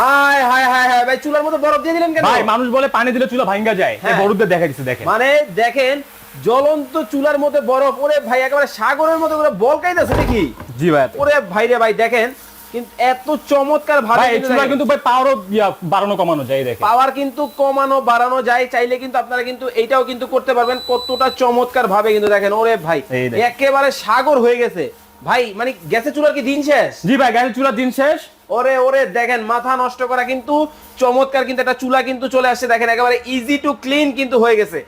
হায় হায় হায় হায় ভাই চুলার মধ্যে বরফ দিয়ে দিলেন কেন? ভাই মানুষ বলে পানি দিলে চুলা ভাঙ্গা যায়। হ্যাঁ। বড়দের দেখা দিচ্ছে দেখেন। মানে দেখেন জ্বলন্ত চুলার মধ্যে বরফ ওরে ভাই একেবারে সাগরের মতো করে বলকাইতেছে নাকি জি ভাই। ওরে ভাই রে ভাই দেখেন কিন্তু এত চমৎকার ভাবে চুলা কিন্তু ভাই পাওয়ারও বাড়ানো কমানো যায় দেখেন। পাওয়ার কিন্তু কমানো বাড়ানো যায় চাইলে কিন্তু আপনারা কিন্তু এইটাও কিন্তু করতে পারবেন। কতটা চমৎকার ভাবে কিন্তু দেখেন ওরে ভাই একেবারে সাগর হয়ে গেছে। ভাই মানে গ্যাসের চুলার কি দিন শেষ? জি ভাই গ্যাসের চুলার দিন শেষ। ওরে ওরে দেখেন মাথা নষ্ট করা কিন্তু চমৎকার কিন্তু একটা চুলা কিন্তু চলে আসছে দেখেন একেবারে ইজি টু ক্লিন কিন্তু হয়ে গেছে।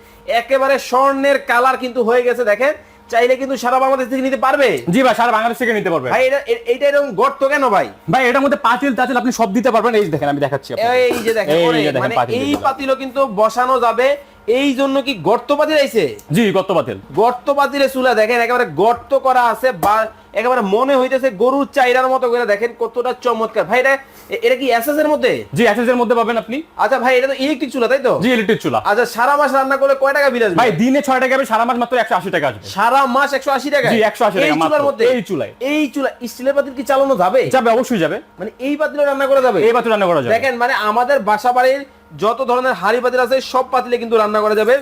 একেবারে স্বর্ণের কালার কিন্তু হয়ে গেছে দেখেন। চাইলে কিন্তু সারা বাংলাদেশ থেকে নিতে পারবে। জি ভাই সারা বাংলাদেশ থেকে নিতে পারবে। ভাই এটা এ- এইটা এরকম গর্ত কেন ভাই? ভাই এটার মধ্যে পাতিল টাতিল আপনি সব দিতে পারবেন। এই দেখেন আমি দেখাচ্ছি আপনাকে। এই যে দেখেন মানে এই পাতিলও কিন্তু বসানো যাবে। এই জন্য কি গর্ত পাতিল আইছে জি কত পাতিল গর্ত পাতিলে চুলা দেখেন একেবারে গর্ত করা আছে বা একেবারে মনে হইতেছে গরুর চাইরার মতো করে দেখেন কতটা চমৎকার। ভাই এটা এটা কি এসএস এর মধ্যে? জি এসএস এর মধ্যে পাবেন আপনি। আচ্ছা ভাই এটা তো ইলেকট্রিক চুলা তাই তো? জি ইলেকট্রিক চুলা। আচ্ছা সারা মাস রান্না করলে কয় টাকা বিল আসবে? ভাই দিনে ছয় টাকা হবে সারা মাস মাত্র একশো আশি টাকা আসবে। সারা মাস একশো আশি টাকা? জি, 180 টাকা এই মাত্র, চুলার মধ্যে? এই চুলায়। এই চুলা স্টিলের পাতিল কি চালানো যাবে? যাবে অবশ্যই যাবে। মানে এই পাতিলে রান্না করা যাবে? এই পাতিল রান্না করা যাবে। দেখেন মানে আমাদের বাসা বাড়ির যত ধরনের হাড়ি পাতিল আছে সব পাতিলে কিন্তু রান্না করা যাবে।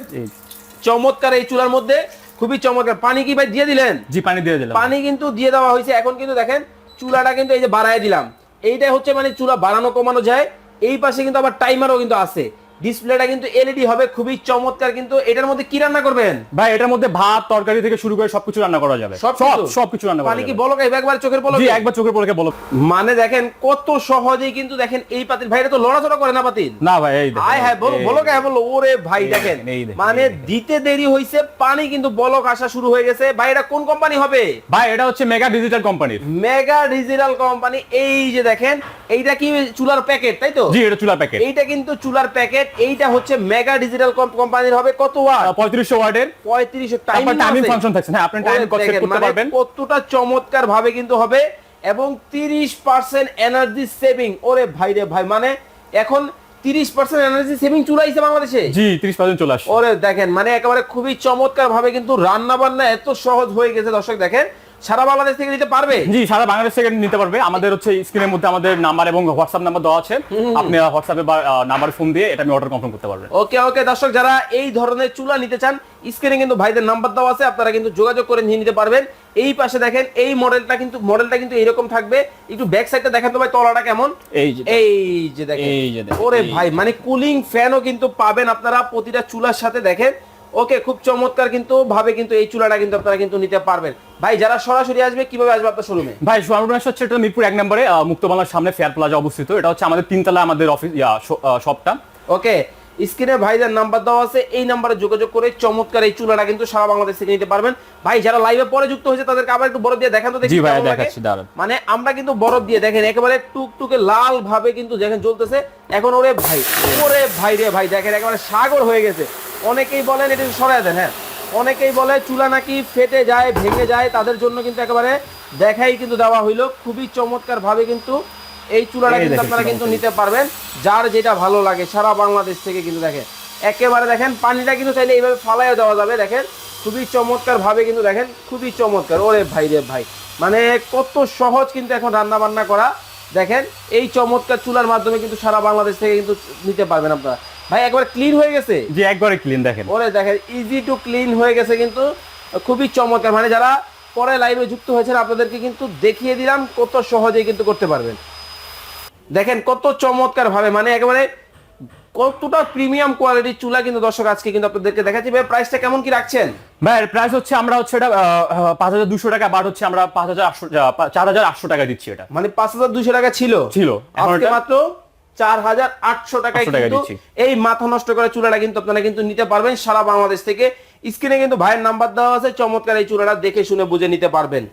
চমৎকার এই চুলার মধ্যে খুবই চমৎকার। পানি কি ভাই দিয়ে দিলেন? জি পানি দিয়ে দিলাম। পানি কিন্তু দিয়ে দেওয়া হয়েছে। এখন কিন্তু দেখেন চুলাটা কিন্তু এই যে বাড়ায় দিলাম। এইটাই হচ্ছে মানে চুলা বাড়ানো কমানো যায়। এই পাশে কিন্তু আবার টাইমারও কিন্তু আছে। ডিসপ্লেটা কিন্তু এলইডি হবে খুবই চমৎকার কিন্তু এটার মধ্যে কি রান্না করবেন? ভাই এটার মধ্যে ভাত তরকারি থেকে শুরু করে সবকিছু রান্না করা যাবে। সব সব কিছু? সবকিছু রান্না করা পানি কি বলক একবার চোখের পলকে জি একবার চোখের পলকে বলো। মানে দেখেন কত সহজেই কিন্তু দেখেন এই পাতিল ভাই এটা তো লড়াচড়া করে না পাতিল? না ভাই এই দেখেন, আয় হ্যাঁ বলো বলো কে বলো। ওরে ভাই দেখেন, মানে দিতে দেরি হইছে পানি কিন্তু বলক আসা শুরু হয়ে গেছে। ভাই এটা কোন কোম্পানি হবে? ভাই এটা হচ্ছে mega digital company mega digital company এই যে দেখেন এইটা কি চুলার প্যাকেট তাই তো? জি এটা চুলার প্যাকেট। এইটা কিন্তু চুলার প্যাকেট এইটা হচ্ছে মেগা ডিজিটাল কোম্পানির হবে। কত ওয়াট? পঁয়ত্রিশশো ওয়ার্ডের পঁয়ত্রিশ তারপর টাইমিং ফাংশন থাকছে। হ্যাঁ আপনি টাইম করতে মানে পারবেন? কতটা চমৎকার ভাবে কিন্তু হবে এবং তিরিশ পার্সেন্ট এনার্জি সেভিং ওরে ভাই রে ভাই মানে এখন তিরিশ পার্সেন্ট এনার্জি সেভিং চুলাইছে বাংলাদেশে? জি তিরিশ পার্সেন্ট চলে আসছে। ওরে দেখেন মানে একেবারে খুবই চমৎকার ভাবে কিন্তু রান্না বান্না এত সহজ হয়ে গেছে। দর্শক দেখেন সারা বাংলাদেশ থেকে নিতে পারবে? জি সারা বাংলাদেশ থেকে নিতে পারবে। আমাদের হচ্ছে স্ক্রিনের মধ্যে আমাদের নাম্বার এবং হোয়াটসঅ্যাপ নাম্বার দেওয়া আছে। আপনি হোয়াটসঅ্যাপে বা নাম্বার ফোন দিয়ে এটা আমি অর্ডার কনফার্ম করতে পারবেন ওকে ওকে দর্শক যারা এই ধরনের চুলা নিতে চান স্ক্রিনে কিন্তু ভাইদের নাম্বার দেওয়া আছে আপনারা কিন্তু যোগাযোগ করে নিয়ে নিতে পারবেন। এই পাশে দেখেন এই মডেলটা কিন্তু মডেলটা কিন্তু এরকম থাকবে। একটু ব্যাক সাইডটা দেখেন তো ভাই তলাটা কেমন? এই যে এই যে দেখেন। ওরে ভাই মানে কুলিং ফ্যানও কিন্তু পাবেন আপনারা প্রতিটা চুলার সাথে দেখেন। ওকে খুব চমৎকার কিন্তু ভাবে কিন্তু এই চুলাটা কিন্তু আপনারা কিন্তু নিতে পারবেন। ভাই যারা সরাসরি আসবে কীভাবে আসবে আপনার শোরুমে ভাই সোয়ারুনাস হচ্ছে এটা মিরপুর এক নম্বরে মুক্তবাংলার সামনে ফেয়ার প্লাজা অবস্থিত। এটা হচ্ছে আমাদের তিনতলা আমাদের অফিস শপটা ওকে স্ক্রিনে ভাইদের নাম্বার দেওয়া আছে এই নাম্বারে যোগাযোগ করে চমৎকার এই চুলাটা কিন্তু সারা বাংলাদেশ থেকে নিতে পারবেন। ভাই যারা লাইভে পরে যুক্ত হয়েছে তাদেরকে আবার একটু বরফ দিয়ে দেখান তো দেখি ভাই, দেখাচ্ছি, দাঁড়ান। মানে আমরা কিন্তু বরফ দিয়ে দেখেন একেবারে টুকটুকে লাল ভাবে কিন্তু দেখেন জ্বলতেছে। এখন ওরে ভাই ওরে ভাই রে ভাই দেখেন একেবারে সাগর হয়ে গেছে। অনেকেই বলেন এটা সরাই দেন হ্যাঁ। অনেকেই বলে চুলা নাকি ফেটে যায় ভেঙে যায় তাদের জন্য কিন্তু একেবারে দেখাই কিন্তু দেওয়া হইল। খুবই চমৎকার ভাবে কিন্তু এই চুলাটা কিন্তু আপনারা কিন্তু নিতে পারবেন যার যেটা ভালো লাগে সারা বাংলাদেশ থেকে কিন্তু দেখেন। একেবারে দেখেন পানিটা কিন্তু চাইলে এইভাবে ফালাইও দেওয়া যাবে দেখেন। খুবই চমৎকার ভাবে কিন্তু দেখেন খুবই চমৎকার। ওরে ভাই রে ভাই মানে কত সহজ কিন্তু এখন রান্না বান্না করা। দেখেন এই চমৎকার চুলার মাধ্যমে কিন্তু সারা বাংলাদেশ থেকে কিন্তু নিতে পারবেন আপনারা। ভাই একবার ক্লিন হয়ে গেছে। যে একবারে ক্লিন দেখেন। ওরে দেখেন ইজি টু ক্লিন হয়ে গেছে কিন্তু খুবই চমৎকার। মানে যারা পরে লাইভে যুক্ত হয়েছেন আপনাদেরকে কিন্তু দেখিয়ে দিলাম কত সহজেই কিন্তু করতে পারবেন। দেখেন কত চমৎকার ভাবে মানে একেবারে কতটা প্রিমিয়াম কোয়ালিটির চুলা কিন্তু দর্শক আজকে কিন্তু আপনাদেরকে দেখাচ্ছি। ভাই প্রাইসটা কেমন কি রাখছেন? ভাই প্রাইস হচ্ছে আমরা হচ্ছে এটা পাঁচ হাজার দুশো টাকা বাট হচ্ছে আমরা পাঁচ হাজার আটশো চার হাজার আটশো টাকা দিচ্ছি এটা। মানে পাঁচ হাজার দুশো টাকা ছিল। ছিল। আজকে মাত্র চার হাজার আটশো টাকায় 800 কিন্তু এই মাথা নষ্ট করে চুলাটা কিন্তু আপনারা কিন্তু নিতে পারবেন সারা বাংলাদেশ থেকে। স্ক্রিনে কিন্তু ভাইয়ের নাম্বার দেওয়া আছে চমৎকার এই চুলাটা দেখে শুনে বুঝে নিতে পারবেন।